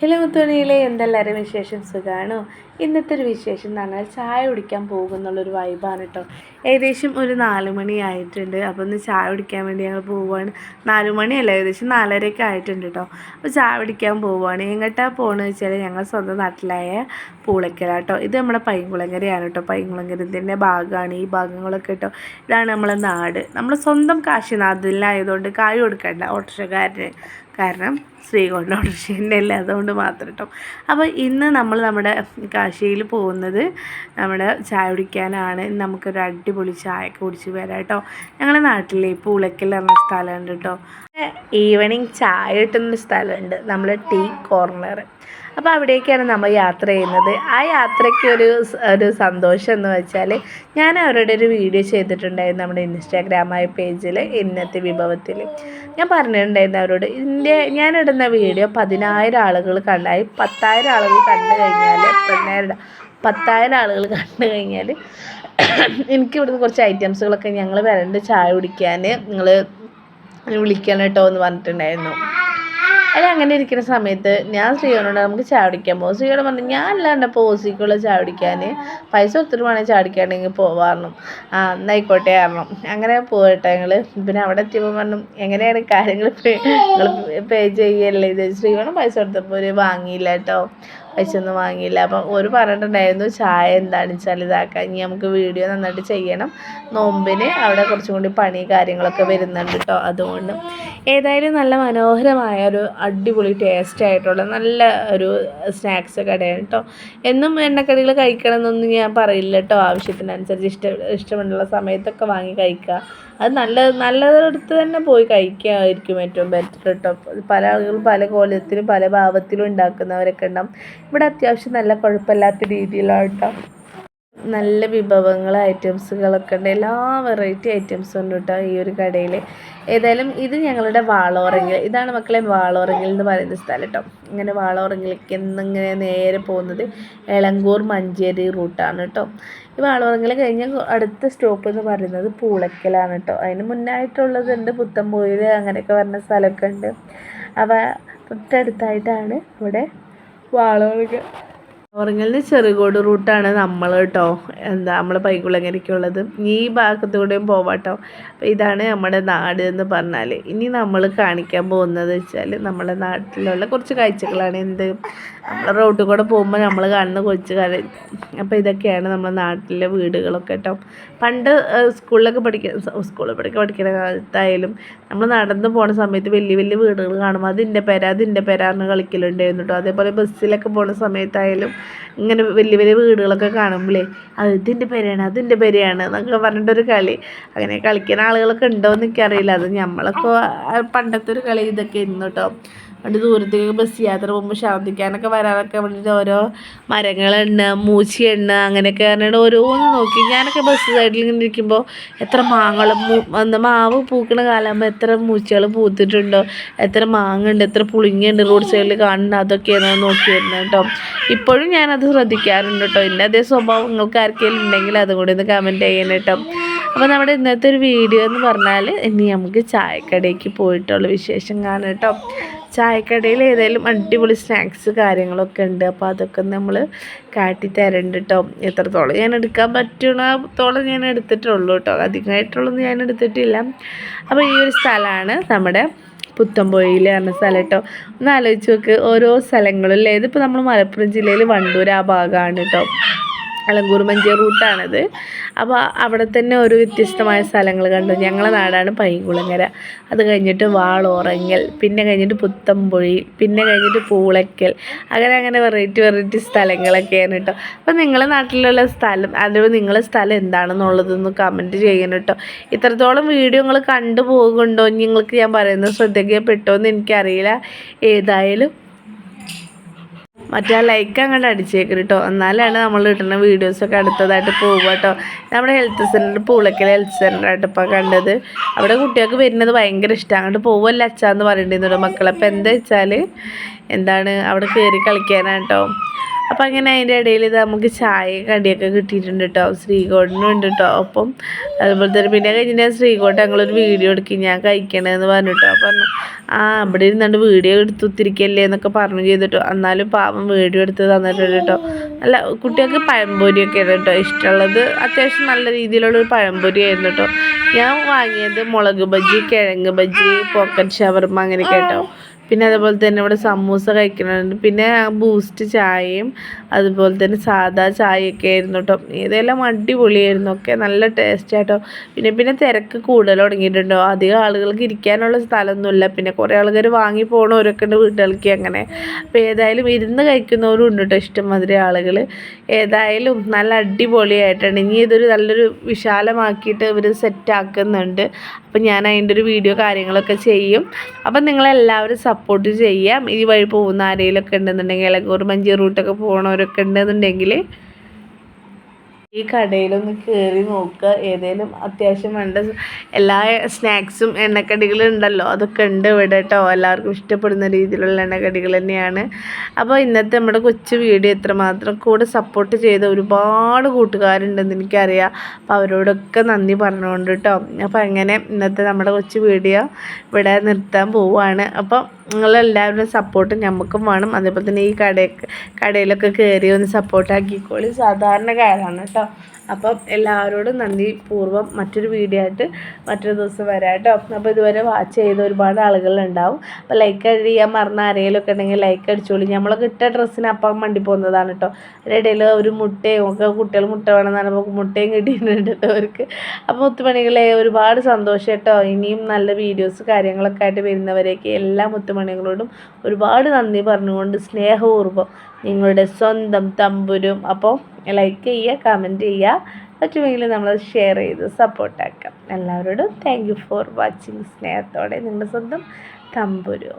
Hello തുണിയിലെ എന്തെല്ലാവരും വിശേഷം സുഖമാണോ ഇന്നത്തെ ഒരു വിശേഷം എന്ന് പറഞ്ഞാൽ ചായ കുടിക്കാൻ പോകുന്നുള്ളൊരു വൈബാണ് കേട്ടോ ഏകദേശം ഒരു നാല് മണി ആയിട്ടുണ്ട്. അപ്പോൾ ഒന്ന് ചായ കുടിക്കാൻ വേണ്ടി ഞങ്ങൾ പോവുകയാണ് നാല് മണിയല്ല ഏകദേശം നാലരയൊക്കെ ആയിട്ടുണ്ട് കേട്ടോ അപ്പോൾ ചായ കുടിക്കാൻ പോവുകയാണ് എങ്ങോട്ടാണ് പോകുന്നത് വെച്ചാൽ ഞങ്ങൾ സ്വന്തം നാട്ടിലായ പൂളക്കര കേട്ടോ ഇത് നമ്മുടെ പൈങ്കുളങ്ങരയാണ് കേട്ടോ പൈങ്കുളങ്കരത്തിന്റെ ഭാഗമാണ് ഈ ഭാഗങ്ങളൊക്കെ കേട്ടോ ഇതാണ് നമ്മളെ നാട്. നമ്മൾ സ്വന്തം കാശിനാഥിലായതുകൊണ്ട് കായ് കൊടുക്കണ്ട ഓട്ടോറിക്ഷക്കാരന്. കാരണം ശ്രീകോണ്ട ഓട്ടോറിക്ഷന്റെ അല്ല? അതുകൊണ്ട് മാത്രം കേട്ടോ അപ്പോൾ ഇന്ന് നമ്മൾ നമ്മുടെ കാശിയിൽ പോകുന്നത് നമ്മുടെ ചായ കുടിക്കാനാണ്. നമുക്കൊരു അടിപൊളി ചായ കുടിച്ച് വരാം കേട്ടോ ഞങ്ങളുടെ നാട്ടിലെ പൂളക്കൽ എന്ന സ്ഥലമുണ്ട് കേട്ടോ ഈവനിങ് ചായ കിട്ടുന്ന സ്ഥലമുണ്ട്. നമ്മൾ ടീ കോർണർ അപ്പോൾ അവിടേക്കാണ് നമ്മൾ യാത്ര ചെയ്യുന്നത്. ആ യാത്രയ്ക്ക് ഒരു ഒരു സന്തോഷം എന്ന് വെച്ചാൽ ഞാൻ അവരുടെ ഒരു വീഡിയോ ചെയ്തിട്ടുണ്ടായിരുന്നു നമ്മുടെ ഇൻസ്റ്റാഗ്രാമായ പേജിൽ ഇന്നത്തെ വിഭവത്തിൽ ഞാൻ പറഞ്ഞിട്ടുണ്ടായിരുന്നു അവരോട് ഇതിന്റെ ഞാൻ ഇടുന്ന വീഡിയോ പതിനായിരം ആളുകൾ കണ്ടായി പത്തായിരം ആളുകൾ കണ്ടു കഴിഞ്ഞാൽ പതിനായിരം പത്തായിരം ആളുകൾ കണ്ടു കഴിഞ്ഞാൽ എനിക്ക് ഇവിടുന്ന് കുറച്ച് ഐറ്റംസുകളൊക്കെ ഞങ്ങൾ വരണ്ട് ചായ കുടിക്കാൻ നിങ്ങൾ വിളിക്കണം കേട്ടോ എന്ന് പറഞ്ഞിട്ടുണ്ടായിരുന്നു. അല്ല അങ്ങനെ ഇരിക്കുന്ന സമയത്ത് ഞാൻ ശ്രീയോനോട് നമുക്ക് ചായ കുടിക്കാൻ പോകും ശ്രീയോട് പറഞ്ഞു ഞാൻ അല്ലാണ്ട് പോസിക്കുള്ള ചായ കുടിക്കാൻ പൈസ ഒത്തിരി വേണമെങ്കിൽ ചായ കുടിക്കാണെങ്കിൽ പോവാറുന്നു ആ എന്നായിക്കോട്ടെ കാരണം അങ്ങനെ പോകട്ടെ ഞങ്ങൾ പിന്നെ അവിടെ എത്തിയപ്പോൾ പറഞ്ഞു എങ്ങനെയാണ് കാര്യങ്ങൾ നിങ്ങൾ പേ ചെയ്യല്ലേ? ഇത് ശ്രീയോണം പൈസ കൊടുത്തപ്പോൾ ഒരു വാങ്ങിയില്ല കേട്ടോ പൈസ ഒന്നും വാങ്ങിയില്ല. അപ്പം ഒരു പറഞ്ഞിട്ടുണ്ടായിരുന്നു ചായ എന്താണെന്ന് വെച്ചാൽ ഇതാക്കാൻ ഇനി നമുക്ക് വീഡിയോ നന്നായിട്ട് ചെയ്യണം. നോമ്പിന് അവിടെ കുറച്ചും കൂടി പണി കാര്യങ്ങളൊക്കെ വരുന്നുണ്ട് കേട്ടോ അതുകൊണ്ട്. ഏതായാലും നല്ല മനോഹരമായ ഒരു അടിപൊളി ടേസ്റ്റ് ആയിട്ടുള്ള നല്ല ഒരു സ്നാക്സ് കടയാണ് കേട്ടോ എന്നും എണ്ണക്കടികൾ കഴിക്കണം എന്നൊന്നും ഞാൻ പറയില്ല കേട്ടോ ആവശ്യത്തിനനുസരിച്ച് ഇഷ്ട ഇഷ്ടമുള്ള സമയത്തൊക്കെ വാങ്ങി കഴിക്കുക. അത് നല്ല നല്ലതടുത്ത് തന്നെ പോയി കഴിക്കുകയായിരിക്കും ഏറ്റവും ബെറ്റർ കേട്ടോ പല ആളുകളും പല കോലത്തിലും പല ഭാവത്തിലും ഉണ്ടാക്കുന്നവരൊക്കെ ഉണ്ടാവും. ഇവിടെ അത്യാവശ്യം നല്ല കുഴപ്പമില്ലാത്ത രീതിയിലാണ് കേട്ടോ നല്ല വിഭവങ്ങൾ ഐറ്റംസുകളൊക്കെ ഉണ്ട്. എല്ലാ വെറൈറ്റി ഐറ്റംസും ഉണ്ട് കേട്ടോ ഈ ഒരു കടയിൽ ഏതായാലും ഇത് ഞങ്ങളുടെ വാളോറങ്ങിൽ. ഇതാണ് മക്കളെ വാളോറങ്ങിൽ എന്ന് പറയുന്ന സ്ഥലം കേട്ടോ. ഇങ്ങനെ വാളോറങ്ങിലേക്ക് എന്നിങ്ങനെ നേരെ പോകുന്നത് എളങ്കൂർ മഞ്ചേരി റൂട്ടാണ് കേട്ടോ. ഈ വാളോറങ്ങിൽ കഴിഞ്ഞ അടുത്ത സ്റ്റോപ്പ് എന്ന് പറയുന്നത് പൂളക്കലാണ് കേട്ടോ. അതിന് മുന്നായിട്ടുള്ളതുണ്ട് പുത്തൻപോയിൽ അങ്ങനെയൊക്കെ പറഞ്ഞ സ്ഥലമൊക്കെ ഉണ്ട്. അവ തൊട്ടടുത്തായിട്ടാണ് ഇവിടെ വാളോറങ്ങൽ. ഉറങ്ങലിന് ചെറുകോട് റൂട്ടാണ് നമ്മൾ കേട്ടോ. എന്താ നമ്മൾ പൈകുളങ്ങരയ്ക്കുള്ളത്. ഈ ഭാഗത്തൂടെയും പോവാട്ടോ. അപ്പോൾ ഇതാണ് നമ്മുടെ നാട് എന്ന് പറഞ്ഞാൽ ഇനി നമ്മൾ കാണിക്കാൻ പോകുന്നത് വെച്ചാൽ നമ്മുടെ നാട്ടിലുള്ള കുറച്ച് കാഴ്ചകളാണ് എന്ത് റോട്ടിൽ കൂടെ പോകുമ്പോൾ നമ്മൾ കാണുന്ന കൊച്ചു കാര്യം അപ്പോൾ ഇതൊക്കെയാണ് നമ്മുടെ നാട്ടിലെ വീടുകളൊക്കെ കേട്ടോ പണ്ട് സ്കൂളിലൊക്കെ പഠിക്കുന്ന സ്കൂളിൽ പഠിക്കാൻ പഠിക്കുന്ന കാലത്തായാലും നമ്മൾ നടന്നു പോണ സമയത്ത് വലിയ വലിയ വീടുകൾ കാണുമ്പോൾ അതിന്റെ പേര അതിന്റെ പേരാറിന് കളിക്കലുണ്ടായിരുന്നു കേട്ടോ അതേപോലെ ബസ്സിലൊക്കെ പോണ സമയത്തായാലും ഇങ്ങനെ വലിയ വലിയ വീടുകളൊക്കെ കാണുമ്പോഴേ ഇതിന്റെ പേരാണ് അതിന്റെ പേരെയാണ് എന്നൊക്കെ പറഞ്ഞിട്ടൊരു കളി. അങ്ങനെ കളിക്കുന്ന ആളുകളൊക്കെ ഉണ്ടോ എന്ന് എനിക്കറിയില്ല. അത് നമ്മളൊക്കെ പണ്ടത്തെ ഒരു കളി ഇതൊക്കെ ആയിരുന്നു കേട്ടോ പണ്ട് ദൂരത്തേക്ക് ബസ് യാത്ര പോകുമ്പോൾ ശാന്തിക്കാനൊക്കെ വരാനൊക്കെ വേണ്ടിയിട്ട് ഓരോ മരങ്ങൾ എണ്ണ മൂച്ചി എണ്ണ അങ്ങനെയൊക്കെ പറഞ്ഞിട്ട് ഓരോന്ന് നോക്കി. ഞാനൊക്കെ ബസ് സൈഡിൽ ഇങ്ങനെ ഇരിക്കുമ്പോൾ എത്ര മാങ്ങൾ എന്താ മാവ് പൂക്കണ കാലമാകുമ്പോൾ എത്ര മൂച്ചകൾ പൂത്തിട്ടുണ്ടോ? എത്ര മാങ്ങ ഉണ്ട് എത്ര പുളിങ്ങുണ്ട് റോഡ് സൈഡിൽ കാണുന്ന അതൊക്കെയാണ് നോക്കി വരുന്നത് കേട്ടോ. ഇപ്പോഴും ഞാനത് ശ്രദ്ധിക്കാറുണ്ട് കേട്ടോ. എന്റെ അതേ സ്വഭാവം നിങ്ങൾക്ക് ആർക്കെങ്കിലും ഉണ്ടെങ്കിൽ അതും കൂടി ഒന്ന് കമന്റ് ചെയ്യണം കേട്ടോ. അപ്പോൾ നമ്മുടെ ഇന്നത്തെ ഒരു വീഡിയോ എന്ന് പറഞ്ഞാൽ ഇനി നമുക്ക് ചായക്കടയ്ക്ക് പോയിട്ടുള്ള വിശേഷം കാണാം കേട്ടോ. ചായക്കടയിൽ ഏതായാലും അടിപൊളി സ്നാക്സ് കാര്യങ്ങളൊക്കെ ഉണ്ട് അപ്പോൾ അതൊക്കെ നമ്മൾ കാട്ടി തരണ്ട് കേട്ടോ എത്രത്തോളം ഞാൻ എടുക്കാൻ പറ്റണത്തോളം ഞാൻ എടുത്തിട്ടുള്ളൂ കേട്ടോ അധികമായിട്ടുള്ളൊന്നും ഞാൻ എടുത്തിട്ടില്ല. അപ്പോൾ ഈ ഒരു സ്ഥലമാണ് നമ്മുടെ പുത്തമ്പൊഴിയിൽ പറഞ്ഞ സ്ഥലം കേട്ടോ ഒന്ന് ആലോചിച്ച് നോക്ക് ഓരോ സ്ഥലങ്ങളും അല്ലേ? ഇതിപ്പോൾ നമ്മൾ മലപ്പുറം ജില്ലയിൽ വണ്ടൂർ ആ ഭാഗമാണ് കേട്ടോ അലങ്കൂർ മഞ്ചേ റൂട്ടാണത്. അപ്പോൾ അവിടെ തന്നെ ഒരു വ്യത്യസ്തമായ സ്ഥലങ്ങൾ കണ്ടു. ഞങ്ങളെ നാടാണ് പൈകുളങ്ങര അത് കഴിഞ്ഞിട്ട് വാളോറങ്ങൽ പിന്നെ കഴിഞ്ഞിട്ട് പുത്തമ്പൊഴി പിന്നെ കഴിഞ്ഞിട്ട് പൂളയ്ക്കൽ. അങ്ങനെ അങ്ങനെ വെറൈറ്റി വെറൈറ്റി സ്ഥലങ്ങളൊക്കെയാണ് കേട്ടോ. അപ്പോൾ നിങ്ങളുടെ നാട്ടിലുള്ള സ്ഥലം അതിലൂടെ നിങ്ങളുടെ സ്ഥലം എന്താണെന്നുള്ളതൊന്ന് കമന്റ് ചെയ്യണം കേട്ടോ. ഇത്രത്തോളം വീഡിയോ നിങ്ങൾ കണ്ടു പോകുന്നുണ്ടോ? നിങ്ങൾക്ക് ഞാൻ പറയുന്നത് ശ്രദ്ധിക്കപ്പെട്ടോ എന്ന് എനിക്കറിയില്ല. ഏതായാലും മറ്റേ ആ ലൈക്ക് അങ്ങോട്ട് അടിച്ചേക്കരുത് കേട്ടോ എന്നാലാണ് നമ്മൾ കിട്ടുന്ന വീഡിയോസൊക്കെ അടുത്തതായിട്ട് പോകുക കേട്ടോ നമ്മുടെ ഹെൽത്ത് സെന്റർ പൂളക്കൽ ഹെൽത്ത് സെന്ററായിട്ട് ഇപ്പോൾ കണ്ടത്. അവിടെ കുട്ടികൾക്ക് വരുന്നത് ഭയങ്കര ഇഷ്ടമാണ് അങ്ങോട്ട് പോവല്ല അച്ഛാന്ന് പറയേണ്ടിരുന്നു മക്കളെ. അപ്പോൾ എന്താ വെച്ചാൽ എന്താണ് അവിടെ കയറി കളിക്കാനാട്ടോ അപ്പം അങ്ങനെ അതിന്റെ ഇടയിൽ ഇത് നമുക്ക് ചായ കടിയൊക്കെ കിട്ടിയിട്ടുണ്ട് കേട്ടോ ശ്രീകോട്ടിനും ഉണ്ട് കേട്ടോ അപ്പം അതുപോലെ തന്നെ പിന്നെ കഴിഞ്ഞിട്ട് ശ്രീകോട്ട് ഞങ്ങളൊരു വീഡിയോ എടുക്കി ഞാൻ കഴിക്കണമെന്ന് പറഞ്ഞിട്ടോ പറഞ്ഞു ആ അവിടെ ഇരുന്നുകൊണ്ട് വീഡിയോ എടുത്തുത്തിരിക്കല്ലേ എന്നൊക്കെ പറഞ്ഞു ചെയ്തിട്ടോ എന്നാലും പാവം വീഡിയോ എടുത്ത് തന്നിട്ടുണ്ട് കേട്ടോ അല്ല കുട്ടികൾക്ക് പഴംപൊരിയൊക്കെയാണ് കേട്ടോ ഇഷ്ടമുള്ളത്. അത്യാവശ്യം നല്ല രീതിയിലുള്ള ഒരു പഴംപൊരി ആയിരുന്നു കേട്ടോ ഞാൻ വാങ്ങിയത് മുളക് ബജ്ജി കിഴങ്ങ് ബജ്ജി പോക്കറ്റ് ഷവർമ്മ അങ്ങനെയൊക്കെ കേട്ടോ പിന്നെ അതുപോലെ തന്നെ ഇവിടെ സമൂസ കഴിക്കുന്നുണ്ട് പിന്നെ ബൂസ്റ്റ് ചായയും അതുപോലെ തന്നെ സാദാ ചായയൊക്കെ ആയിരുന്നു കേട്ടോ ഇതെല്ലാം അടിപൊളിയായിരുന്നു. ഒക്കെ നല്ല ടേസ്റ്റ് ആട്ടോ. പിന്നെ പിന്നെ തിരക്ക് കൂടുതൽ തുടങ്ങിയിട്ടുണ്ടോ? അധികം ആളുകൾക്ക് ഇരിക്കാനുള്ള സ്ഥലമൊന്നുമില്ല. പിന്നെ കുറേ ആൾക്കാർ വാങ്ങി പോകണവരൊക്കെ ഉണ്ട് വീട്ടുകൾക്ക് അങ്ങനെ. അപ്പോൾ ഏതായാലും ഇരുന്ന് കഴിക്കുന്നവരും ഉണ്ട് കേട്ടോ ഇഷ്ടംമാതിരി ആളുകൾ. ഏതായാലും നല്ല അടിപൊളിയായിട്ടാണ്. ഇനി ഇതൊരു നല്ലൊരു വിശാലമാക്കിയിട്ട് ഇവർ സെറ്റാക്കുന്നുണ്ട് അപ്പം ഞാൻ അതിന്റെ ഒരു വീഡിയോ കാര്യങ്ങളൊക്കെ ചെയ്യും. അപ്പം നിങ്ങളെല്ലാവരും സപ്പോർട്ട് ചെയ്യാം. ഈ വഴി പോകുന്ന ആരെങ്കിലുമൊക്കെ ഉണ്ടെന്നുണ്ടെങ്കിൽ അല്ലെങ്കിൽ ഒരു മഞ്ചി റൂട്ടൊക്കെ പോകണവരൊക്കെ ഉണ്ടെന്നുണ്ടെങ്കിൽ ഈ കടയിലൊന്ന് കയറി നോക്കുക. ഏതെങ്കിലും അത്യാവശ്യം വേണ്ട എല്ലാ സ്നാക്സും എണ്ണക്കടികളും ഉണ്ടല്ലോ അതൊക്കെ ഉണ്ട് ഇവിടെ കേട്ടോ. എല്ലാവർക്കും ഇഷ്ടപ്പെടുന്ന രീതിയിലുള്ള എണ്ണക്കടികൾ തന്നെയാണ്. അപ്പോൾ ഇന്നത്തെ നമ്മുടെ കൊച്ചു വീഡിയോ എത്രമാത്രം കൂടെ സപ്പോർട്ട് ചെയ്ത ഒരുപാട് കൂട്ടുകാരുണ്ടെന്ന് എനിക്കറിയാം. അപ്പോൾ അവരോടൊക്കെ നന്ദി പറഞ്ഞുകൊണ്ട് കേട്ടോ. അപ്പോൾ അങ്ങനെ ഇന്നത്തെ നമ്മുടെ കൊച്ചു വീഡിയോ ഇവിടെ നിർത്താൻ പോവുകയാണ്. അപ്പോൾ നിങ്ങളെല്ലാവരും സപ്പോർട്ട് നമുക്കും വേണം. അതേപോലെ തന്നെ ഈ കടയൊക്കെ കടയിലൊക്കെ കയറി ഒന്ന് സപ്പോർട്ടാക്കിക്കോളി സാധാരണക്കാരാണ് കേട്ടോ അപ്പം എല്ലാവരോടും നന്ദി പൂർവം മറ്റൊരു വീഡിയോ ആയിട്ട് മറ്റൊരു ദിവസം വരാട്ടോ. അപ്പോൾ ഇതുവരെ വാച്ച് ചെയ്ത ഒരുപാട് ആളുകളുണ്ടാവും. അപ്പോൾ ലൈക്ക് ചെയ്യാൻ മറന്ന ആരെങ്കിലും ഒക്കെ ഉണ്ടെങ്കിൽ ലൈക്ക് അടിച്ചോളൂ. നമ്മളൊക്കെ ഇട്ട ഡ്രസ്സിന് അപ്പം മണ്ടി പോകുന്നതാണ് കേട്ടോ അതിനിടയിൽ ഒരു മുട്ടയും ഒക്കെ കുട്ടികൾ മുട്ട വേണമെന്ന് പറയുമ്പോൾ മുട്ടയും കിട്ടിയിട്ടുണ്ട് കേട്ടോ അവർക്ക്. അപ്പോൾ മുത്തുമണികളെ ഒരുപാട് സന്തോഷം കേട്ടോ ഇനിയും നല്ല വീഡിയോസ് കാര്യങ്ങളൊക്കെ ആയിട്ട് വരുന്നവരേക്ക് എല്ലാ മുത്തുമണികളോടും ഒരുപാട് നന്ദി പറഞ്ഞുകൊണ്ട് സ്നേഹപൂർവം നിങ്ങളുടെ സ്വന്തം തമ്പുരും. അപ്പോൾ ലൈക്ക് ചെയ്യുക കമന്റ് ചെയ്യുക. പറ്റുമെങ്കിൽ നമ്മൾ ഷെയർ ചെയ്ത് സപ്പോർട്ടാക്കാം എല്ലാവരോടും താങ്ക് യു ഫോർ വാച്ചിങ് സ്നേഹത്തോടെ നിങ്ങളുടെ സ്വന്തം തമ്പുരു.